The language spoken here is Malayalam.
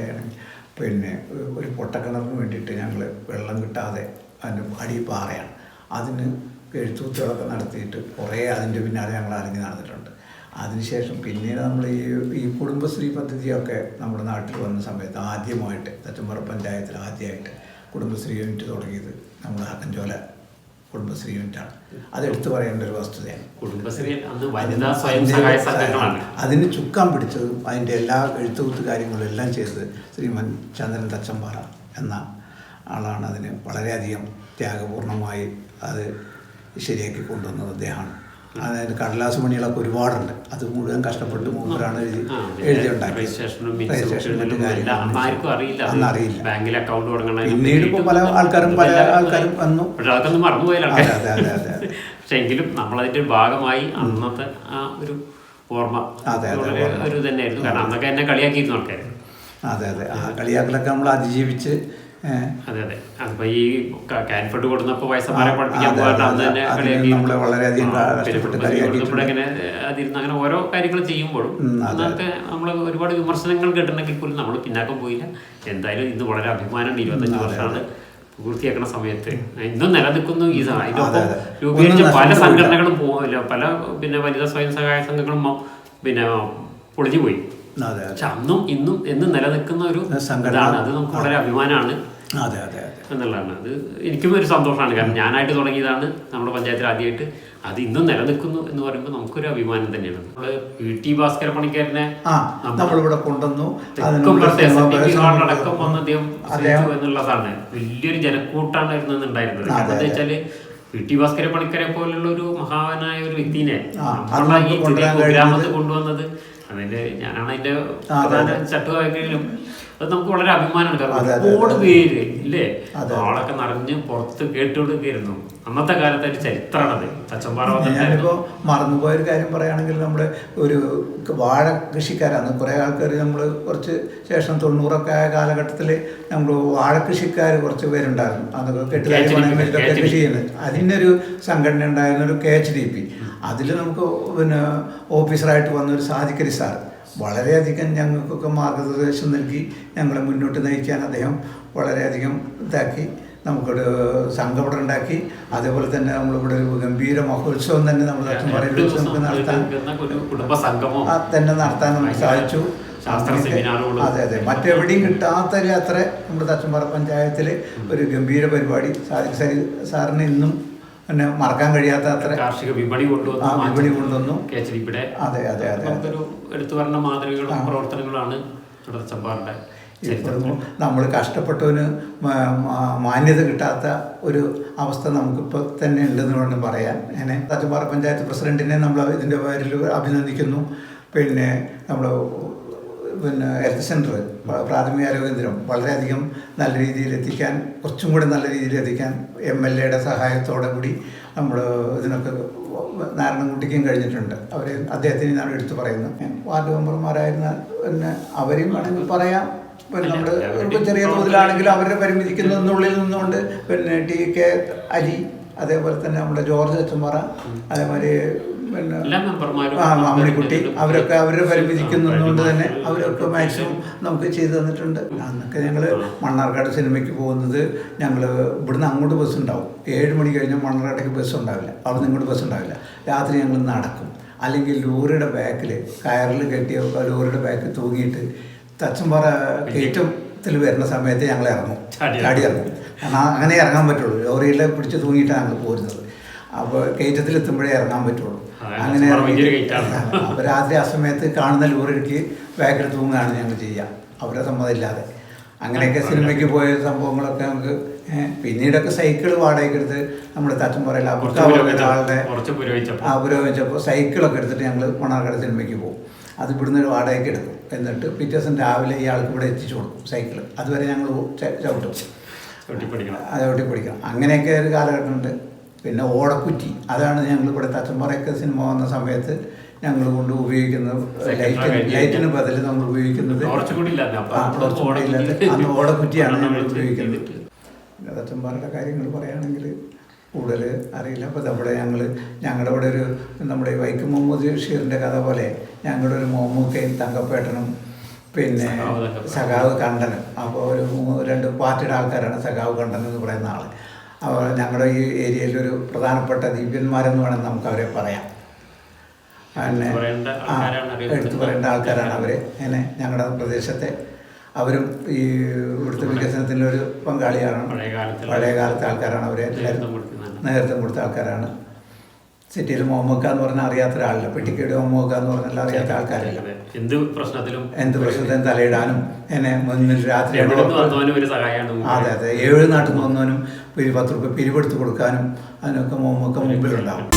പറയുകയാണെങ്കിൽ പിന്നെ ഒരു പൊട്ടക്കിണറിന് വേണ്ടിയിട്ട് ഞങ്ങൾ വെള്ളം കിട്ടാതെ അതിന്റെ അടി പാറയാണ്. അതിന് എഴുത്തുകുത്തികളൊക്കെ നടത്തിയിട്ട് കുറേ അതിന്റെ പിന്നാലെ ഞങ്ങൾ അറിഞ്ഞ് നടന്നിട്ടുണ്ട്. അതിനുശേഷം പിന്നീട് നമ്മൾ ഈ ഈ കുടുംബശ്രീ പദ്ധതിയൊക്കെ നമ്മുടെ നാട്ടിൽ വന്ന സമയത്ത് ആദ്യമായിട്ട് തച്ചമ്പറ പഞ്ചായത്തിൽ ആദ്യമായിട്ട് കുടുംബശ്രീ യൂണിറ്റ് തുടങ്ങിയത് നമ്മുടെ അക്കഞ്ചോല കുടുംബശ്രീ യൂണിറ്റാണ്. അത് എടുത്തു പറയേണ്ട ഒരു വസ്തുതയാണ്. കുടുംബശ്രീ അതിന് ചുക്കാൻ പിടിച്ചതും അതിന്റെ എല്ലാ എഴുത്തുകുത്ത് കാര്യങ്ങളും എല്ലാം ചെയ്തത് ശ്രീമൻ ചന്ദ്രൻ തച്ചമ്പാറ എന്ന ആളാണ്. അതിന് വളരെയധികം ത്യാഗപൂർണമായി അത് ശരിയാക്കി കൊണ്ടുവന്നത് അദ്ദേഹമാണ്. അതായത് കടലാസ് മണികളൊക്കെ ഒരുപാടുണ്ട്. അത് മുഴുവൻ കഷ്ടപ്പെട്ട് മൂപ്പരാണ് എഴുതിയുണ്ടാക്കി അന്ന് അറിയില്ല. ബാങ്കിൽ അക്കൗണ്ട് പിന്നീട് ഇപ്പോൾ പല ആൾക്കാരും പല ആൾക്കാരും വന്നു. പക്ഷെ അതൊക്കെ മറന്നുപോയാൽ അതെ അതെ അതെ അതെ പക്ഷെ എങ്കിലും നമ്മളതിന്റെ ഒരു ഭാഗമായി അന്നത്തെ ആ ഒരു ഓർമ്മ അതെ, അതെ, ഒരു തന്നെയായിരുന്നു കാരണം അന്നൊക്കെ എന്നെ കളിയാക്കിയിരുന്നു ആൾക്കാർ അതെ അതെ. ആ കളിയാക്കലൊക്കെ നമ്മൾ അതിജീവിച്ച് അതെ അതെ. അതിപ്പോ ഈ കൊടുന്നപ്പോ വയസ്സന്മാരെ പഠിപ്പിക്കാൻ അന്ന് തന്നെ അതിരുന്ന് അങ്ങനെ ഓരോ കാര്യങ്ങൾ ചെയ്യുമ്പോഴും ഉം, അന്നത്തെ നമ്മൾ ഒരുപാട് വിമർശനങ്ങൾ കേട്ടിട്ടുണ്ടെങ്കിൽ പോലും നമ്മൾ പിന്നാക്കം പോയില്ല. എന്തായാലും ഇന്ന് വളരെ അഭിമാനമുണ്ട് ഇരുപത്തഞ്ച് വർഷമാണ് പൂർത്തിയാക്കുന്ന സമയത്ത്. ഇന്നും നിലനിൽക്കുന്നു ഈ. രൂപീകരിച്ച പല സംഘടനകളും പോകില്ല പല പിന്നെ വനിതാ സ്വയം സഹായ സംഘങ്ങളും പിന്നെ പൊളിഞ്ഞു പോയി പക്ഷെ അന്നും ഇന്നും എന്നും നിലനിൽക്കുന്ന ഒരു സംഘടന. ഇതാണ്. അത് നമുക്ക് വളരെ അഭിമാനമാണ്. അതെ അതെ എന്നുള്ളതാണ്. അത് എനിക്കും ഒരു സന്തോഷമാണ്. കാരണം ഞാനായിട്ട് തുടങ്ങിയതാണ് നമ്മുടെ പഞ്ചായത്തിൽ ആദ്യമായിട്ട്. അത് ഇന്നും നിലനിൽക്കുന്നു എന്ന് പറയുമ്പോൾ നമുക്കൊരു അഭിമാനം തന്നെയാണ്. നമ്മൾ വി ടി ഭാസ്കര പണിക്കാരനെ നമ്മളിവിടെ കൊണ്ടുവന്നു. ഹാളിലടക്കം വന്ന് അദ്ദേഹം എന്നുള്ളതാണ്. വലിയൊരു ജനക്കൂട്ടാണ് ഉണ്ടായിരുന്നത് കാരണം എന്താ. വെച്ചാൽ വി ടി ഭാസ്കര പണിക്കരെ പോലുള്ള ഒരു മഹാനായ ഒരു വ്യക്തിനെ ഗ്രാമത്തിൽ നമ്മളെ ഈ ചെറിയ കുഗ്രാമത്ത് കൊണ്ടുവന്നത് അതിന്റെ ഞാനാണ് അതിന്റെ ആ, അതെ, നമുക്ക് വളരെ അഭിമാനമാണ്. കാരണം ഒരുപാട്. പേര് ഇല്ലേ. ആളൊക്കെ നിറഞ്ഞ് പുറത്ത് കേട്ടുകൊടുക്കുകയായിരുന്നു. അന്നത്തെ കാലത്തെ ഒരു ചരിത്രമാണത്. തച്ചമ്പാറ ഞാനിപ്പോ മറന്നുപോയ ഒരു കാര്യം പറയുകയാണെങ്കിൽ നമ്മുടെ ഒരു വാഴ കൃഷിക്കാരാണ്. കുറേ ആൾക്കാർ നമ്മൾ കുറച്ച് ശേഷം തൊണ്ണൂറൊക്കെ ആയ കാലഘട്ടത്തിൽ നമ്മൾ വാഴ കൃഷിക്കാർ കുറച്ച് പേരുണ്ടായിരുന്നു. അതൊക്കെ കെട്ടിലൊക്കെ. കൃഷി ചെയ്യുന്നത്. അതിനൊരു സംഘടന ഉണ്ടായിരുന്ന ഒരു കെ എച്ച് ഡി പി. അതിൽ നമുക്ക് പിന്നെ ഓഫീസറായിട്ട് വന്നൊരു സാധിക്കരി സാർ വളരെയധികം ഞങ്ങൾക്കൊക്കെ മാർഗനിർദ്ദേശം നൽകി ഞങ്ങളെ മുന്നോട്ട് നയിക്കാൻ അദ്ദേഹം വളരെയധികം ഇതാക്കി നമുക്കൊരു സംഘം ഇവിടെ ഉണ്ടാക്കി അതേപോലെ തന്നെ നമ്മളിവിടെ ഒരു ഗംഭീര മഹോത്സവം തന്നെ നമ്മൾ രണ്ട് വെച്ച് നമുക്ക് നടത്താൻ തന്നെ നടത്താൻ നമുക്ക് സാധിച്ചു. അതെ അതെ. മറ്റെവിടെയും കിട്ടാത്ത അത്ര നമ്മുടെ തച്ചമ്പാറ പഞ്ചായത്തിൽ ഒരു ഗംഭീര പരിപാടി. സാദിഖ് സാറിന് ഇന്നും പിന്നെ മറക്കാൻ കഴിയാത്ത അത്ര കാർഷിക വിപണി കൊണ്ടുവന്നു വിപണി കൊണ്ടുവന്നു. കെ എച്ച് അതെ അതെ അതെ നമുക്കൊരു എടുത്തു പറഞ്ഞ മാതൃകകളും പ്രവർത്തനങ്ങളാണ് ചമ്പാറിന്റെ നമ്മൾ കഷ്ടപ്പെട്ടവന് മാന്യത കിട്ടാത്ത ഒരു അവസ്ഥ നമുക്കിപ്പോൾ തന്നെ ഉണ്ടെന്ന് വേണം പറയാൻ. അങ്ങനെ തച്ചമ്പാറ പഞ്ചായത്ത് പ്രസിഡന്റിനെ നമ്മൾ ഇതിന്റെ പേരിൽ അഭിനന്ദിക്കുന്നു. പിന്നെ നമ്മൾ പിന്നെ ഹെൽത്ത് സെന്റർ പ്രാഥമിക ആരോഗ്യ കേന്ദ്രം വളരെയധികം നല്ല രീതിയിൽ എത്തിക്കാൻ കുറച്ചും കൂടി നല്ല രീതിയിൽ എത്തിക്കാൻ എം എൽ എയുടെ സഹായത്തോടെ കൂടി നമ്മൾ ഇതിനൊക്കെ നാരായണൻകുട്ടിക്കും കഴിഞ്ഞിട്ടുണ്ട്. അവർ അദ്ദേഹത്തിന് ഞാൻ എടുത്തു പറയുന്നത്. വാർഡ് മെമ്പർമാരായിരുന്ന പിന്നെ അവരെയും വേണമെങ്കിൽ പറയാം. പിന്നെ നമ്മൾ ചെറിയ തോതിലാണെങ്കിലും അവരെ പരിമിതിക്കുന്നതിനുള്ളിൽ നിന്നുകൊണ്ട് പിന്നെ ടി കെ അലി അതേപോലെ തന്നെ നമ്മുടെ ജോർജ് അച്ചമ്പാറ അതേമാതിരി മാമണിക്കുട്ടി അവരൊക്കെ അവരുടെ പരിമിതിക്കുന്നതുകൊണ്ട് തന്നെ അവരൊക്കെ മാക്സിമം നമുക്ക് ചെയ്തു തന്നിട്ടുണ്ട്. അന്നൊക്കെ ഞങ്ങൾ മണ്ണാർക്കാട് സിനിമയ്ക്ക് പോകുന്നത് ഞങ്ങൾ ഇവിടുന്ന് അങ്ങോട്ട് ബസ് ഉണ്ടാവും. ഏഴ് മണി കഴിഞ്ഞാൽ മണ്ണാർക്കാട്ടേക്ക് ബസ് ഉണ്ടാവില്ല. അവിടെ ഇങ്ങോട്ട് ബസ് ഉണ്ടാവില്ല. രാത്രി ഞങ്ങൾ നടക്കും. അല്ലെങ്കിൽ ലോറിയുടെ ബാക്കിൽ കയറിൽ കെട്ടിയ ലോറിയുടെ ബാക്കിൽ തൂങ്ങിയിട്ട് തച്ചമ്പാറ കയറ്റത്തിൽ വരുന്ന സമയത്ത് ഞങ്ങൾ ഇറങ്ങും. ചാടി ചാടി ഇറങ്ങും. കാരണം അങ്ങനെ ഇറങ്ങാൻ പറ്റുള്ളൂ. ലോറിയിൽ പിടിച്ച് തൂങ്ങിയിട്ടാണ് ഞങ്ങൾ പോരുന്നത്. അപ്പോൾ കയറ്റത്തിൽ എത്തുമ്പോഴേ ഇറങ്ങാൻ പറ്റുള്ളൂ. അങ്ങനെ. അപ്പോൾ രാത്രി ആ സമയത്ത് കാണുന്ന ലോറിക്ക് ബാക്കിൽ തൂങ്ങുകയാണ് ഞങ്ങൾ ചെയ്യുക. അവരെ സമ്മതമില്ലാതെ. അങ്ങനെയൊക്കെ സിനിമയ്ക്ക് പോയ സംഭവങ്ങളൊക്കെ നമുക്ക് പിന്നീടൊക്കെ സൈക്കിൾ വാടകയ്ക്ക് എടുത്ത് നമ്മുടെ തച്ചമ്പറയിൽ പറയില്ല ആളുടെ ആ പുരോഗമിച്ചപ്പോൾ സൈക്കിളൊക്കെ എടുത്തിട്ട് ഞങ്ങൾ മണ്ണാർക്കാട് സിനിമയ്ക്ക് പോകും. അത് ഇവിടുന്ന് ഒരു വാടകയ്ക്ക് എടുക്കും. എന്നിട്ട് പിറ്റേ ദിവസം രാവിലെ ഇയാൾക്ക് ഇവിടെ എത്തിച്ചു കൊടുക്കും സൈക്കിൾ അതുവരെ ഞങ്ങൾ ചവിട്ടും. ചവിട്ടി പിടിക്കണം അങ്ങനെയൊക്കെ ഒരു കാലഘട്ടമുണ്ട്. പിന്നെ ഓടക്കുറ്റി. അതാണ് ഞങ്ങൾ ഇവിടെ തച്ചമ്പറയൊക്കെ സിനിമ വന്ന സമയത്ത് ഞങ്ങൾ കൊണ്ട് ഉപയോഗിക്കുന്നത് ലൈറ്റിന് ബദൽ ലൈറ്റിന് ബദൽ നമ്മൾ ഉപയോഗിക്കുന്നത്. അപ്പൊ അന്ന് ഓടക്കുറ്റിയാണ് നമ്മൾ ഉപയോഗിക്കുന്നത്. പിന്നെ തച്ചമ്പാറയുടെ കാര്യങ്ങൾ പറയുകയാണെങ്കിൽ കൂടുതൽ അറിയില്ല. അപ്പോൾ നമ്മുടെ ഞങ്ങൾ ഞങ്ങളുടെ ഇവിടെ ഒരു നമ്മുടെ വൈക്കം മുഹമ്മദ് ബഷീറിന്റെ കഥ പോലെ ഞങ്ങളുടെ ഒരു മോമൂക്കയും തങ്കപ്പേട്ടനും പിന്നെ സഖാവ് കണ്ടൻ അപ്പോൾ ഒരു രണ്ട് പാർട്ടിയുടെ ആൾക്കാരാണ് സഖാവ് കണ്ടൻ എന്ന് പറയുന്ന ആൾ അപ്പോൾ ഞങ്ങളുടെ ഈ ഏരിയയിൽ ഒരു പ്രധാനപ്പെട്ട ദിവ്യന്മാരെന്ന് വേണം നമുക്ക് അവരെ പറയാം പിന്നെ ആ. എടുത്തു പറയേണ്ട ആൾക്കാരാണ് അവർ അങ്ങനെ ഞങ്ങളുടെ പ്രദേശത്തെ അവരും ഈ ഇവിടുത്തെ വികസനത്തിന്റെ ഒരു പങ്കാളിയാണ്. പഴയ കാലത്തെ ആൾക്കാരാണ് അവരെ. നേതൃത്വം കൊടുത്ത ആൾക്കാരാണ്. സിറ്റിയിൽ മുഹമ്മക്ക എന്ന് പറഞ്ഞാൽ അറിയാത്ത ഒരാളില്ല പെട്ടിക്കേട് മുഹമ്മക്ക എന്ന് പറഞ്ഞാൽ അറിയാത്ത ആൾക്കാരില്ല. എന്ത് പ്രശ്നത്തിലും എന്ത് പ്രശ്നത്തിനും തലയിടാനും എന്നെ മുന്നിൽ രാത്രി അതെ അതെ. ഏഴ് നാട്ടിൽ നിന്ന് വന്നവനും പിരി പത്ത് റുപ്യ പിരിവെടുത്ത് കൊടുക്കാനും അതിനൊക്കെ മുമ്പൊക്കെ മുമ്പിലുണ്ടാവും.